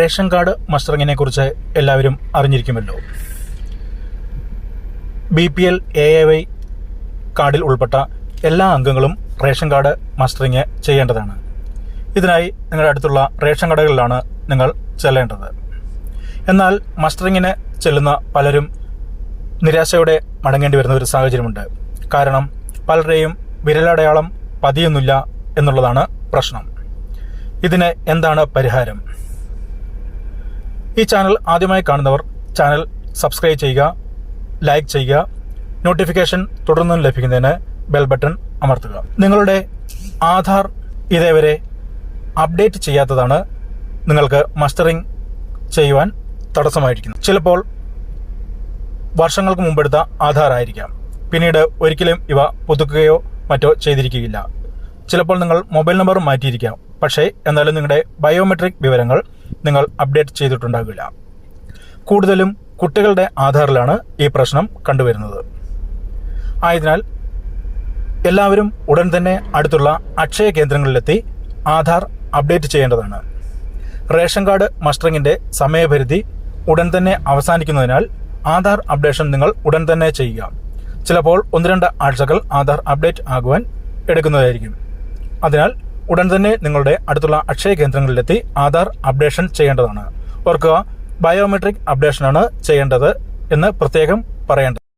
Ration card മസ്റ്ററിങ്ങിനെ കുറിച്ച് എല്ലാവരും അറിഞ്ഞിരിക്കുമല്ലോ. B P L A A Y കാർഡിൽ ഉൾപ്പെട്ട എല്ലാ അംഗങ്ങളും റേഷൻ കാർഡ് മസ്റ്ററിങ് ചെയ്യേണ്ടതാണ്. ഇതിനായി നിങ്ങളുടെ അടുത്തുള്ള റേഷൻ കടകളിലാണ് നിങ്ങൾ ചെല്ലേണ്ടത്. എന്നാൽ മസ്റ്ററിങ്ങിന് ചെല്ലുന്ന പലരും നിരാശയോടെ മടങ്ങേണ്ടി വരുന്ന ഒരു സാഹചര്യമുണ്ട്. കാരണം പലരുടെയും വിരലടയാളം പതിയുന്നില്ല എന്നുള്ളതാണ് പ്രശ്നം. ഇതിന് എന്താണ് പരിഹാരം? ഈ ചാനൽ ആദ്യമായി കാണുന്നവർ ചാനൽ സബ്സ്ക്രൈബ് ചെയ്യുക ലൈക്ക് ചെയ്യുക നോട്ടിഫിക്കേഷൻ തുടർന്നും ലഭിക്കുന്നതിന് ബെൽ ബട്ടൺ അമർത്തുക. നിങ്ങളുടെ ആധാർ ഇതേവരെ അപ്ഡേറ്റ് ചെയ്യാത്തതാണ് നിങ്ങൾക്ക് മസ്റ്ററിംഗ് ചെയ്യുവാൻ തടസ്സമായിരിക്കുന്നത്. ചിലപ്പോൾ വർഷങ്ങൾക്ക് മുമ്പെടുത്ത ആധാർ ആയിരിക്കാം. പിന്നീട് ഒരിക്കലും ഇവ പുതുക്കുകയോ മറ്റോ ചെയ്തിരിക്കുകയില്ല. ചിലപ്പോൾ നിങ്ങൾ മൊബൈൽ നമ്പർ മാറ്റിയിരിക്കാം. പക്ഷേ എന്നാലും നിങ്ങളുടെ ബയോമെട്രിക് വിവരങ്ങൾ നിങ്ങൾ അപ്ഡേറ്റ് ചെയ്തിട്ടുണ്ടാകില്ല. കൂടുതലും കുട്ടികളുടെ ആധാറിലാണ് ഈ പ്രശ്നം കണ്ടുവരുന്നത്. ആയതിനാൽ എല്ലാവരും ഉടൻ തന്നെ അടുത്തുള്ള അക്ഷയ കേന്ദ്രങ്ങളിലെത്തി ആധാർ അപ്ഡേറ്റ് ചെയ്യേണ്ടതാണ്. റേഷൻ കാർഡ് മസ്റ്ററിങ്ങിന്റെ സമയപരിധി ഉടൻ തന്നെ അവസാനിക്കുന്നതിനാൽ ആധാർ അപ്ഡേഷൻ നിങ്ങൾ ഉടൻ തന്നെ ചെയ്യുക. ചിലപ്പോൾ ഒന്ന് രണ്ട് ആഴ്ചകൾ ആധാർ അപ്ഡേറ്റ് ആകുവാൻ എടുക്കുന്നതായിരിക്കും. അതിനാൽ ഉടൻ തന്നെ നിങ്ങളുടെ അടുത്തുള്ള അക്ഷയ കേന്ദ്രങ്ങളിലെത്തി ആധാർ അപ്ഡേഷൻ ചെയ്യേണ്ടതാണ്. ഓർക്കുക ബയോമെട്രിക് അപ്ഡേഷനാണ് ചെയ്യേണ്ടത് എന്ന് പ്രത്യേകം പറയേണ്ടത്